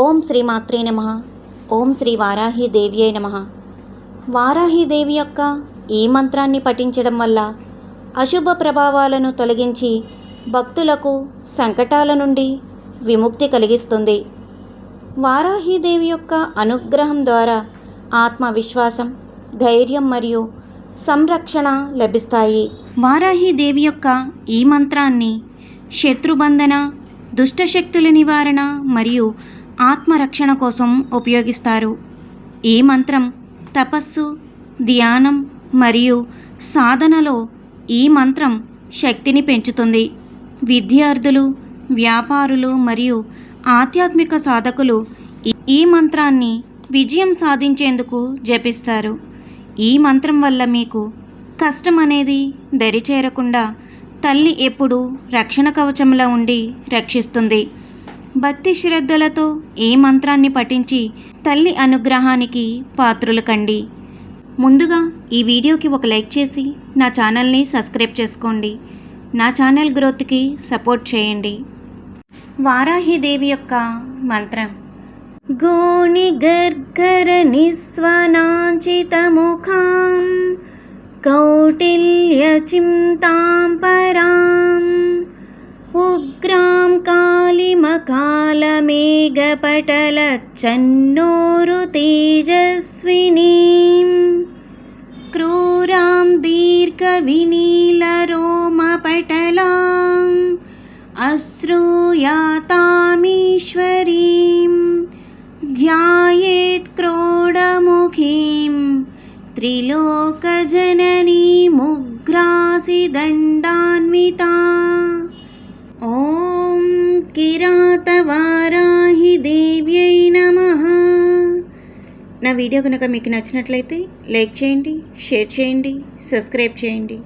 ఓం శ్రీ మాత్రే నమ. ఓం శ్రీ వారాహి అయి నమ. వారాహీదేవి యొక్క ఈ మంత్రాన్ని పఠించడం వల్ల అశుభ ప్రభావాలను తొలగించి భక్తులకు సంకటాల నుండి విముక్తి కలిగిస్తుంది. వారాహీదేవి యొక్క అనుగ్రహం ద్వారా ఆత్మవిశ్వాసం ధైర్యం మరియు సంరక్షణ లభిస్తాయి. వారాహీదేవి యొక్క ఈ మంత్రాన్ని శత్రుబంధన దుష్టశక్తుల నివారణ మరియు ఆత్మరక్షణ కోసం ఉపయోగిస్తారు. ఈ మంత్రం తపస్సు ధ్యానం మరియు సాధనలో ఈ మంత్రం శక్తిని పెంచుతుంది. విద్యార్థులు వ్యాపారులు మరియు ఆధ్యాత్మిక సాధకులు ఈ- మంత్రాన్ని విజయం సాధించేందుకు జపిస్తారు. ఈ మంత్రం వల్ల మీకు కష్టం అనేది దరి చేరకుండా తల్లి ఎప్పుడూ రక్షణ కవచంలో ఉండి రక్షిస్తుంది. భక్తి శ్రద్ధలతో ఏ మంత్రాన్ని పఠించి తల్లి అనుగ్రహానికి పాత్రులు కండి. ముందుగా ఈ వీడియోకి ఒక లైక్ చేసి నా ఛానల్ని సబ్స్క్రైబ్ చేసుకోండి. నా ఛానల్ గ్రోత్కి సపోర్ట్ చేయండి. వారాహిదేవి యొక్క మంత్రం. గోణి గర్గర నిస్వనాంచితముఖాం కాళిమకాలమేఘపటలచ్చన్నోరు తేజస్వినీం క్రూరాం దీర్ఘవినీలరోమపటలాం అశ్రూయాతామీశ్వరీం ధ్యాయేత్ క్రోడముఖీం త్రిలోకజననీముగ్రాసి దండాన్వితా ఓం కిరాతవారాహి దేవ్యై నమ. నా వీడియో కనుక మీకు నచ్చినట్లయితే లైక్ చేయండి షేర్ చేయండి సబ్స్క్రైబ్ చేయండి.